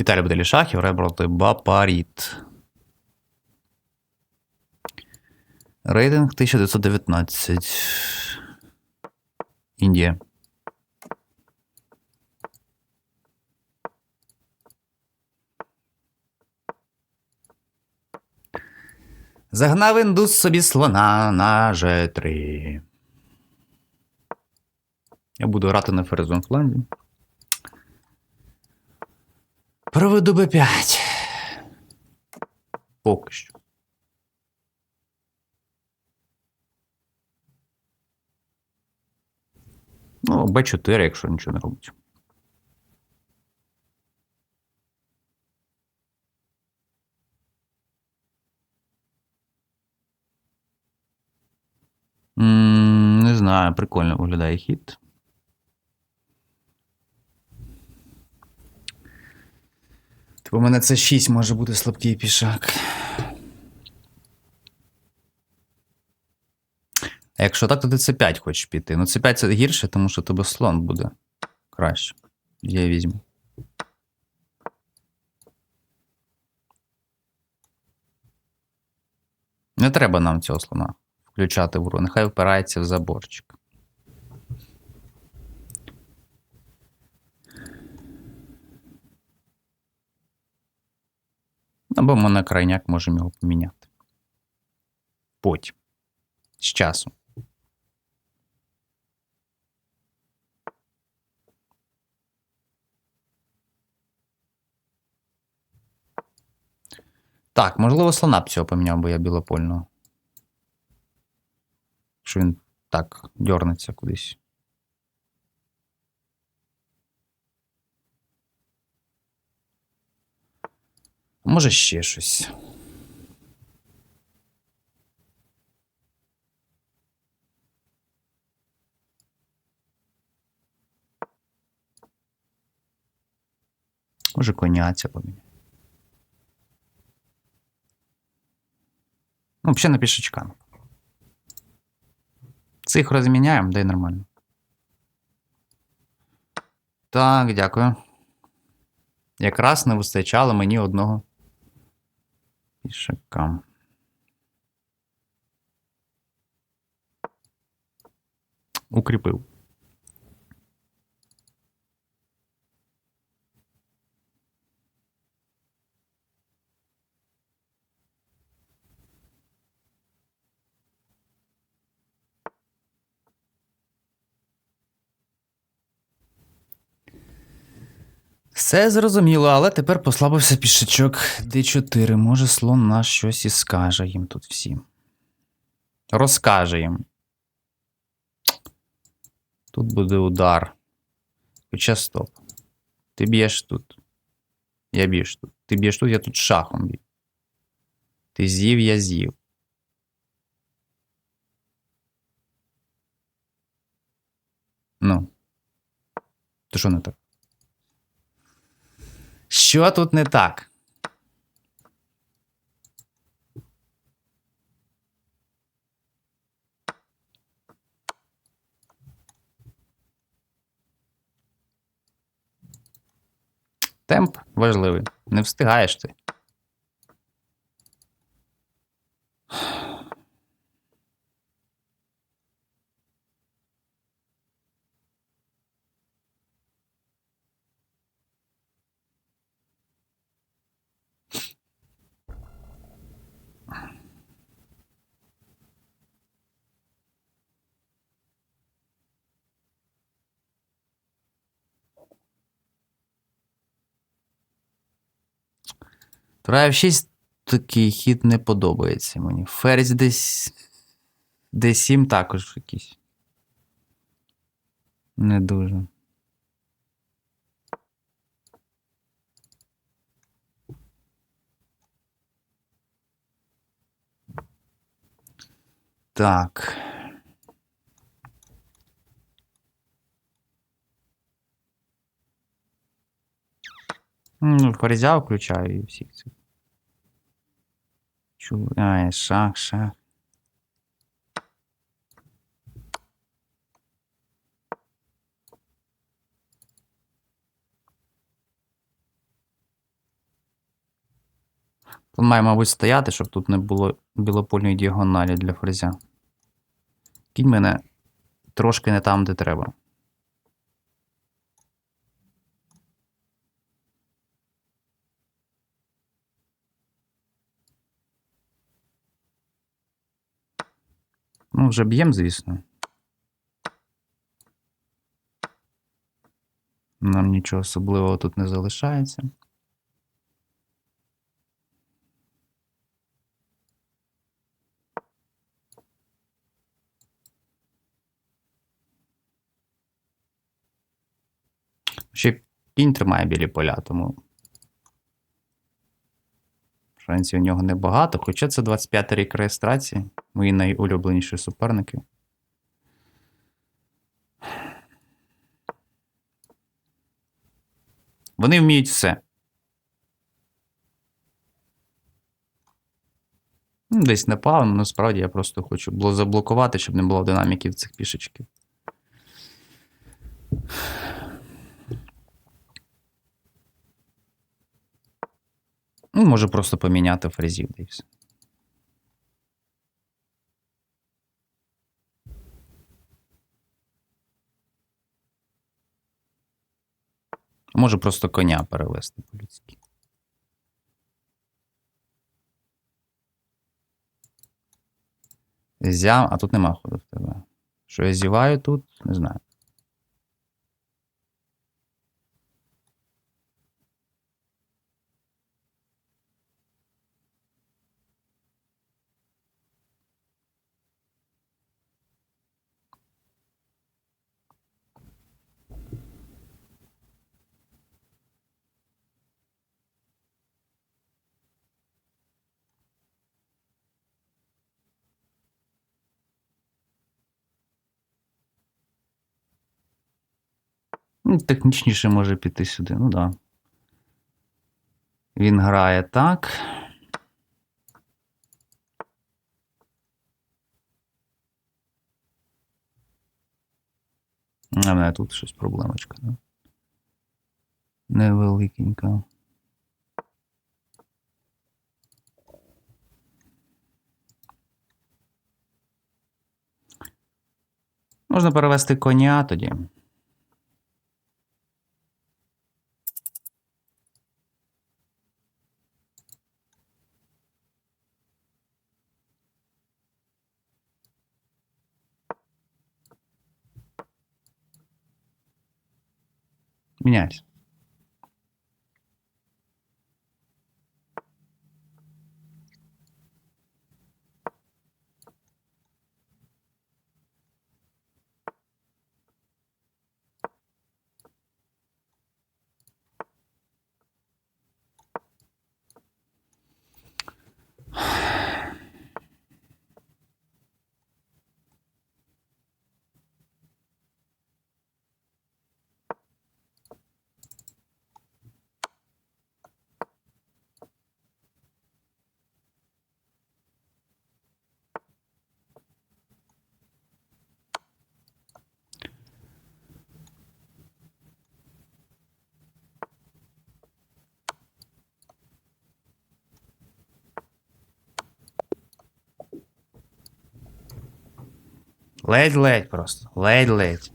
Віталій Баделі Шахів, реброти Бапаріт. Рейтинг 1919. Індія. Загнав індус собі слона на G3. Я буду грати на Ферзон фланзі. Проведу Б5. Поки що. Ну, Б4, якщо нічого не робить. Не знаю, прикольно виглядає хід. Типу, у мене це 6 може бути слабкий пішак. А якщо так, то ти це 5 хочеш піти. Ну, це 5 це гірше, тому що тебе слон буде краще. Я візьму. Не треба нам цього слона включати в гру. Нехай впирається в заборчик. Або ми на крайняк можемо його поміняти. Потім. З часом. Так, можливо, слона б цього поміняв, бо я білопольного. Що він так дьорнеться кудись. Може ще щось. Може коняця поміняти. Ну, взагалі на пішечка. Цих розміняємо, да й нормально. Так, дякую. Якраз не вистачало мені одного пішака. Укріпив. Все зрозуміло, але тепер послабився пішачок D4. Може, слон наш щось і скаже їм тут всім. Розкаже їм. Тут буде удар. Хоча стоп. Ти б'єш тут. Я б'єш тут. Ти б'єш тут, я тут шахом б'ю. Ти з'їв, я з'їв. Ну. То що не так? Що тут не так? Темп важливий. Не встигаєш ти. Тура F6 такий хід не подобається мені. Ферзь десь. D7 також якийсь. Не дуже. Так. Ну, ферзя включаю і всіх цих. Чу... Ай, шах, шах. Тут має, мабуть, стояти, щоб тут не було білопольної діагоналі для ферзя. Кінь мене трошки не там, де треба. Вже б'єм, звісно. Нам нічого особливого тут не залишається. Ще кінь тримає білі поля, тому шансів у нього небагато. Хоча це 25 рік реєстрації. Мої найулюбленіші суперники. Вони вміють все. Ну, Десь не пав, але насправді я просто хочу заблокувати, щоб не було динаміків цих пішечків. Ну, може просто поміняти фрезів да Може просто коня перевести по-людськи. Зям, а тут нема ходу в тебе. Що я зіваю тут, не знаю. Технічніше може піти сюди, ну да. Він грає так. А мене тут щось проблемочка, да? Невеликенька. Можна перевести коня тоді. Міняйся. Ледь-ледь просто. Ледь-ледь.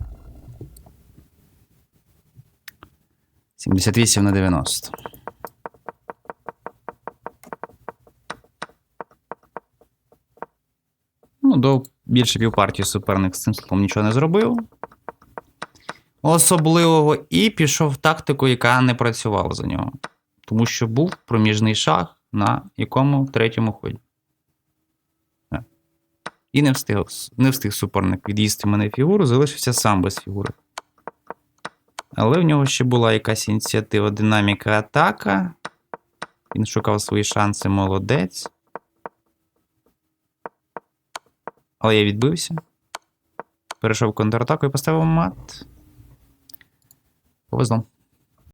78 на 90. Ну, до більше півпартії суперник з цим словом нічого не зробив. Особливого і пішов в тактику, яка не працювала за нього. Тому що був проміжний шаг на якому третьому ході. І не встиг, не встиг суперник від'їсти мене фігуру, залишився сам без фігури. Але в нього ще була якась ініціатива динаміка атака. Він шукав свої шанси, молодець. Але я відбився. Перейшов контратаку і поставив мат. Повезло.